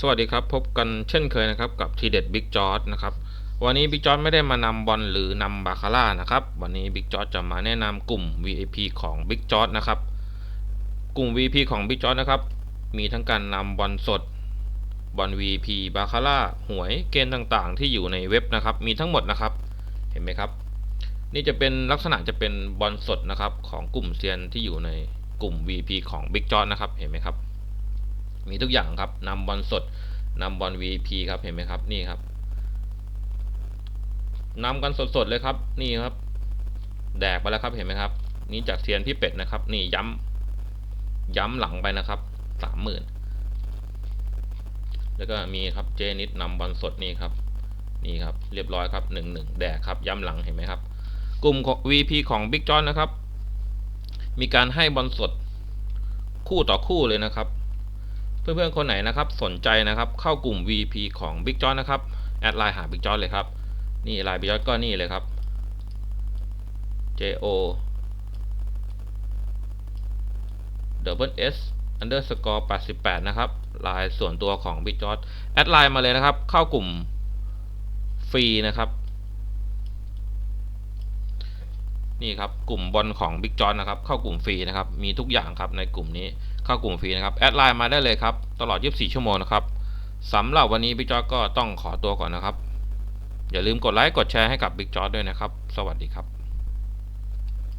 สวัสดีครับ พบกันเช่นเคยนะครับกับทีเด็ดบิ๊กจอร์ดนะครับวันนี้บิ๊กจอร์ดไม่ได้มานำบอลหรือนำบาคาร่านะครับวันนี้บิ๊กจอร์ดจะมาแนะนำกลุ่ม VIP ของบิ๊กจอร์ดนะครับกลุ่ม VIP ของบิ๊กจอร์ดนะครับมีทั้งการนำบอลสดบอล VIP บาคาร่าหวยเกณฑ์ต่างๆ ที่อยู่ในเว็บนะครับมีทั้งหมดนะครับเห็นไหมครับ นี่จะเป็นลักษณะจะเป็นบอลสดนะครับของกลุ่มเซียนที่อยู่ในกลุ่ม VIP ของบิ๊กจอร์ดนะครับเห็นไหมครับ มีทุกอย่างครับนำบอลสดนำบอล VP ครับเห็นไหมครับนี่ครับนำกันสดๆเลยครับนี่ครับ แดกไปแล้วครับเห็นไหมครับ นี่จากเซียนพี่เป็ดนะครับ นี่ย้ำย้ำหลังไปนะครับสามหมื่นแล้วก็มีครับเจนิดนำบอลสดนี่ครับนี่ครับเรียบร้อยครับหนึ่งหนึ่งแดกครับย้ำหลังเห็นไหมครับ กลุ่มของ VP ของบิ๊กจอนนะครับ มีการให้บอลสดคู่ต่อคู่เลยนะครับ เพื่อนๆคนไหนนะครับสนใจนะครับเข้ากลุ่ม VP ของ Big j o h n นะครับแอดไลน์หา Big j o h n เลยครับนี่ไลน์ Big j o h n ก็นี่เลยครับ JO double S underscore 88 นะครับไลน์ส่วนตัวของ Big j o h n แอดไลน์มาเลยนะครับ เข้ากลุ่มฟรีนะครับ นี่ครับกลุ่มบอลของบิ๊กจอนนะครับเข้ากลุ่มฟรีนะครับมีทุกอย่างครับในกลุ่มนี้เข้ากลุ่มฟรีนะครับแอดไลน์มาได้เลยครับตลอด 24 ชั่วโมงนะครับสำหรับวันนี้บิ๊กจอร์ก็ต้องขอตัวก่อนนะครับ อย่าลืมกดไลค์กดแชร์ให้กับบิ๊กจอร์ด้วยนะครับ สวัสดีครับ